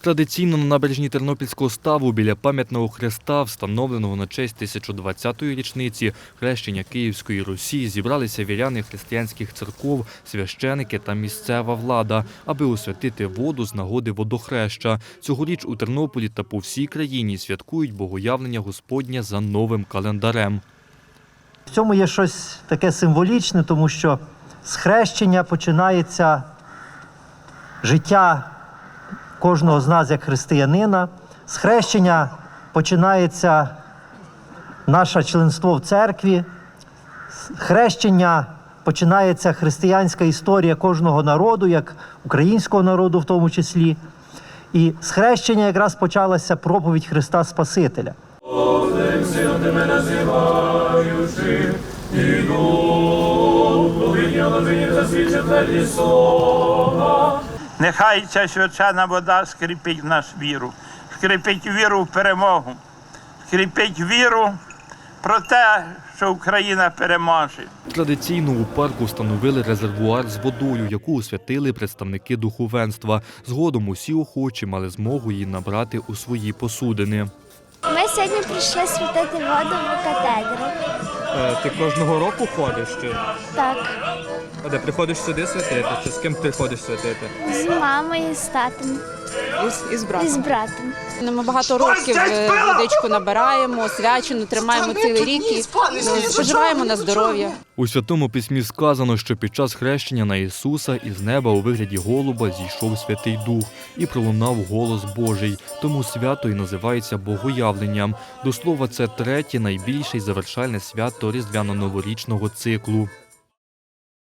Традиційно на набережні Тернопільського ставу біля пам'ятного хреста, встановленого на честь 1020-ї річниці хрещення Київської Русі, зібралися віряни християнських церков, священики та місцева влада, аби освятити воду з нагоди водохреща. Цьогоріч у Тернополі та по всій країні святкують богоявлення Господня за новим календарем. В цьому є щось таке символічне, тому що з хрещення починається життя кожного з нас як християнина. З хрещення починається наше членство в церкві. З хрещення починається християнська історія кожного народу, як українського народу в тому числі. І з хрещення якраз почалася проповідь Христа Спасителя. Нехай ця свячена вода скріпить в нас віру, скріпить віру в перемогу, скріпить віру про те, що Україна переможе. Традиційно у парку встановили резервуар з водою, яку освятили представники духовенства. Згодом усі охочі мали змогу її набрати у свої посудини. Ми сьогодні прийшли святити воду в катедру. Е, Ти кожного року ходиш чи? Так, А де приходиш сюди святити? Чи з ким ти приходиш святити? з мамою, з татом Із, із і з братом. братом. Ми багато років е, водичку набираємо, свячену, тримаємо цілий рік і ну, споживаємо на здоров'я. У святому письмі сказано, що під час хрещення на Ісуса із неба у вигляді голуба зійшов Святий Дух і пролунав голос Божий. Тому свято і називається Богоявленням. До слова, це третє найбільше і завершальне свято різдвяно-новорічного циклу.